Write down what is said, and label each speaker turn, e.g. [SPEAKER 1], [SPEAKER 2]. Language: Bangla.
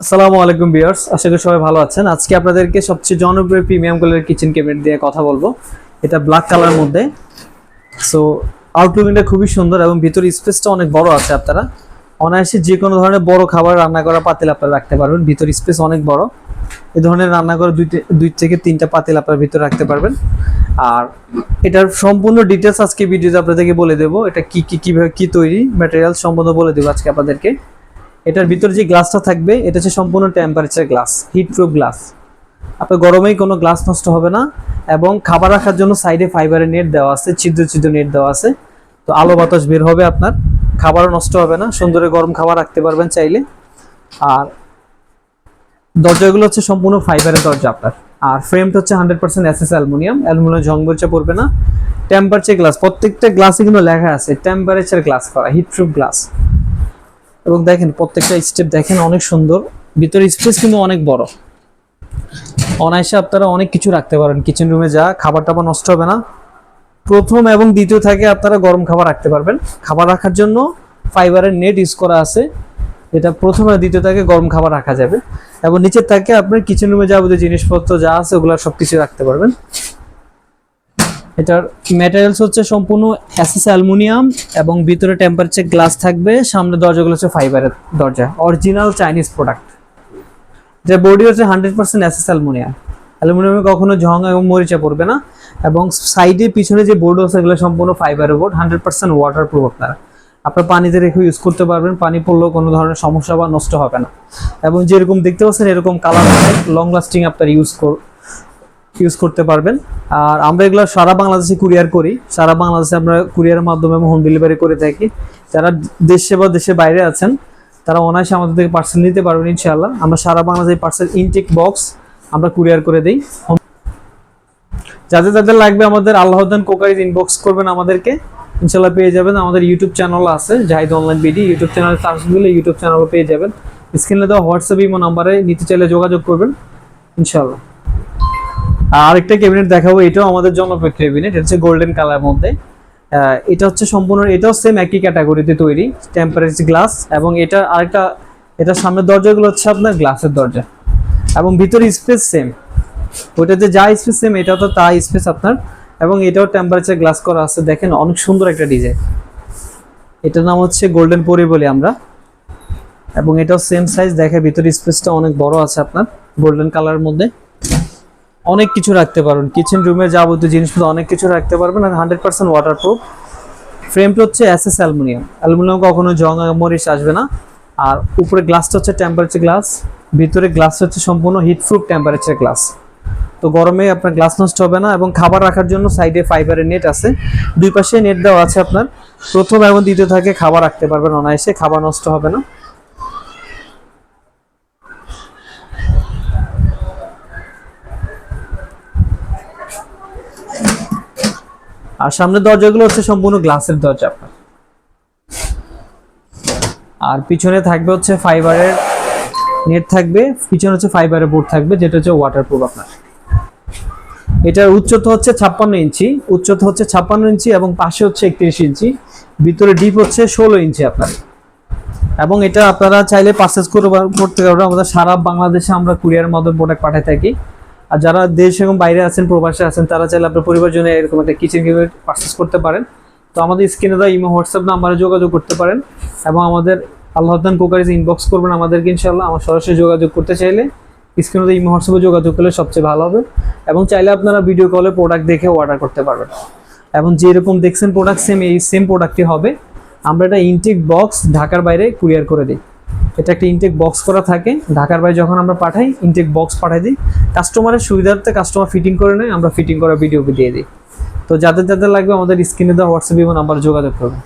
[SPEAKER 1] আসসালামু আলাইকুম বিয়ার্স আশা করি সবাই ভালো আছেন। আজকে আপনাদেরকে সবচেয়ে জনপ্রিয় প্রিমিয়াম কোয়ালিটির কিচেন ক্যাবিনেট দিয়ে কথা বলব। এটা ব্ল্যাক কালার মধ্যে। সো আউটলুকিংটা খুবই সুন্দর এবং ভিতরে স্পেসটা অনেক বড় আছে আপনারা। অনায়াসে যে কোনো ধরনের বড় খাবার রান্না করা পাতিল আপনারা রাখতে পারবেন। ভিতর স্পেস অনেক বড়। এ ধরনের রান্না করা দুই দুই থেকে তিনটা পাতিল আপনার ভিতরে রাখতে পারবেন। আর এটার সম্পূর্ণ ডিটেলস আজকে ভিডিওতে আপনাদেরকে বলে দেবো। এটা কি কি কীভাবে কি তৈরি ম্যাটেরিয়াল সম্পূর্ণ বলে দেবো আজকে আপনাদেরকে। এটার ভিতরে যে গ্লাসটা থাকবে, এটা হচ্ছে সম্পূর্ণ temperature glass heat proof glass আপনার গরমেই কোনো গ্লাস নষ্ট হবে না এবং খাবার রাখার জন্য সাইডে ফাইবারের নেট দেওয়া আছে, ছিদ্র ছিদ্র নেট দেওয়া আছে। তো আলো বাতাস বের হবে আপনার, খাবারও নষ্ট হবে না, সুন্দরে গরম খাবার রাখতে পারবেন চাইলে। আর দরজাগুলো হচ্ছে সম্পূর্ণ ফাইবারের দরজা আপনার। আর ফ্রেমটা হচ্ছে hundred percent S S aluminium aluminium ঝং বলছে পড়বে না। টেম্পারেচার গ্লাস প্রত্যেকটা গ্লাসে কিন্তু লেখা আছে টেম্পারেচার গ্লাস করা হিট প্রুফ গ্লাস এবং দেখেন প্রত্যেকটা স্টেপ দেখেন অনেক সুন্দর। ভিতরে স্পেস কিন্তু অনেক বড়। অনায়াসে আপনারা অনেক কিছু রাখতে পারেন। কিচেন রুমে যা, খাবার টাবার নষ্ট হবে না। প্রথম এবং দ্বিতীয় থাকে আপনারা গরম খাবার রাখতে পারবেন। খাবার রাখার জন্য ফাইবারের নেট ইউজ করা আছে। যেটা প্রথম আর দ্বিতীয় থাকে গরম খাবার রাখা যাবে। এবং নিচের থাকে আপনার কিচেন রুমে যাবতীয় জিনিসপত্র যা আছে ওগুলো সব কিছু রাখতে পারবেন। এটার ম্যাটেরিয়ালস হচ্ছে সম্পূর্ণ এসএস অ্যালুমিনিয়াম এবং ভিতরে টেম্পারেচার গ্লাস থাকবে, সামনে দরজাগুলো হচ্ছে ফাইবারের দরজা অরিজিনাল চাইনিজ প্রোডাক্ট যে বডি হচ্ছে হান্ড্রেড পার্সেন্ট এসএস অ্যালুমিনিয়াম। অ্যালুমিনিয়ামে কখনো ঝং এবং মরিচা পড়বে না এবং সাইডে পিছনে যে বোর্ড আছে, এগুলো সম্পূর্ণ ফাইবারের board hundred percent water proof আপনারা। আপনার পানিতে রেখে ইউজ করতে পারবেন, পানি পড়লেও কোনো ধরনের সমস্যা বা নষ্ট হবে না। এবং যেরকম দেখতে পাচ্ছেন, এরকম কালার লং লাস্টিং আপনার ইউজ ইউজ করতে পারবেন। আর আমরা এগুলো সারা বাংলাদেশে কুরিয়ার করি। সারা বাংলাদেশে আমরা কুরিয়ারের মাধ্যমে হোম ডেলিভারি করে থাকি। যারা দেশে বা দেশের বাইরে আছেন, তারা অনায়াসে আমাদের থেকে পার্সেল নিতে পারবেন ইনশাআল্লাহ। আমরা সারা বাংলাদেশে পার্সেল ইনটেক বক্স আমরা কুরিয়ার করে দিই। যাদের যাদের লাগবে আমাদের আল্লাহদান কোকারিজ ইনবক্স করবেন আমাদেরকে। ইনশাল্লাহ পেয়ে যাবেন। আমাদের ইউটিউব চ্যানেল আছে, Zahid online BD YouTube channel search দিলে ইউটিউব চ্যানেলও পেয়ে যাবেন। স্ক্রিনে দেওয়া হোয়াটসঅ্যাপ ইমো নাম্বারে নিতে চাইলে যোগাযোগ করবেন। ইনশাল্লাহ আরেকটা ক্যাবিনেট দেখাবো, এটাও আমাদের জনপ্রিয় ক্যাবিনেট এটা হচ্ছে গোল্ডেন কালার মধ্যে। এটা হচ্ছে সম্পূর্ণ, এটাও সেম একই ক্যাটাগরিতে তৈরি টেম্পারেচার গ্লাস এবং এটা আরেকটা, এটার সামনের দরজাগুলো হচ্ছে আপনার গ্লাসের দরজা, এবং ভিতরে স্পেস সেম ওইটাতে যা স্পেস সেম এটাও তো তা স্পেস আপনার, এবং এটাও টেম্পারেচার গ্লাস করা আছে, দেখেন অনেক সুন্দর একটা ডিজাইন এটার নাম হচ্ছে গোল্ডেন পরি বলি আমরা, এবং এটাও সেম সাইজ দেখে ভিতরে স্পেসটা অনেক বড় আছে আপনার গোল্ডেন কালারের মধ্যে। অনেক কিছু রাখতে পারবেন। কিচেন রুমে যাবতীয় জিনিসপত্র অনেক কিছু রাখতে পারবেন আর হান্ড্রেড পার্সেন্ট ওয়াটারপ্রুফ ফ্রেমটা হচ্ছে এস অ্যালুমিনিয়াম অ্যালুমিনিয়াম কখনো জং মরিচ আসবে না। আর উপরে গ্লাসটা হচ্ছে টেম্পারেচার গ্লাস ভিতরে গ্লাস হচ্ছে সম্পূর্ণ হিট প্রুফ টেম্পারেচার গ্লাস তো গরমে আপনার গ্লাস নষ্ট হবে না এবং খাবার রাখার জন্য সাইডে ফাইবারের নেট আছে। দুই পাশে নেট দেওয়া আছে আপনার। প্রথম এবং দ্বিতীয় থাকে খাবার রাখতে পারবেন অনায়াসে, খাবার নষ্ট হবে না। আর সামনের দরজাগুলো হচ্ছে সম্পূর্ণ গ্লাসের দরজা আপনার। আর পিছনে থাকবে হচ্ছে ফাইবারের নেট থাকবে, পিছনে হচ্ছে ফাইবারের বোর্ড থাকবে, যেটা হচ্ছে ওয়াটারপ্রুফ আপনার। এটার উচ্চতা হচ্ছে ছাপ্পান্ন ইঞ্চি, উচ্চতা হচ্ছে ছাপ্পান্ন ইঞ্চি এবং পাশে হচ্ছে একত্রিশ ইঞ্চি, ভিতরে ডিপ হচ্ছে ষোলো ইঞ্চি আপনার। এবং এটা আপনারা চাইলে পারচেস করতে পারবেন আমাদের সারা বাংলাদেশে আমরা কুরিয়ার মাধ্যমে প্রোডাক্ট পাঠিয়ে থাকি। আর যারা দেশ এবং বাইরে আছেন, প্রবাসে আছেন, তারা চাইলে আপনার পরিবার জন্য এরকম একটা কিচেন ক্যাবিনেট পারচেস করতে পারেন। তো আমাদের স্ক্রিনে দেওয়া ইমো হোয়াটসঅ্যাপ নাম্বারে যোগাযোগ করতে পারেন এবং আমাদের আল্লাহদান কোকারিজ ইনবক্স করবেন আমাদেরকে ইনশাল্লাহ আমার সরাসরি যোগাযোগ করতে চাইলে স্ক্রিনে ইমো হোয়াটসঅ্যাপে যোগাযোগ করলে সবচেয়ে ভালো হবে এবং চাইলে আপনারা ভিডিও কলে প্রোডাক্ট দেখে অর্ডার করতে পারবেন। এবং যেরকম দেখছেন প্রোডাক্ট সেম এই সেম প্রোডাক্টই হবে। আমরা এটা ইনটেক বক্স ঢাকার বাইরে কুরিয়ার করে দিই। এটা একটা ইনটেক বক্স করা থাকে। ঢাকার বাইরে যখন আমরা পাঠাই ইনটেক বক্স পাঠাই দিই। কাস্টমারের সুবিধার্থে কাস্টমার ফিটিং করে নেয়, আমরা ফিটিং করা ভিডিও দিয়ে দিই। তো যাদের যাদের লাগবে আমাদের স্ক্রিনে দেওয়া হোয়াটসঅ্যাপ এবং নাম্বার যোগাযোগ করবেন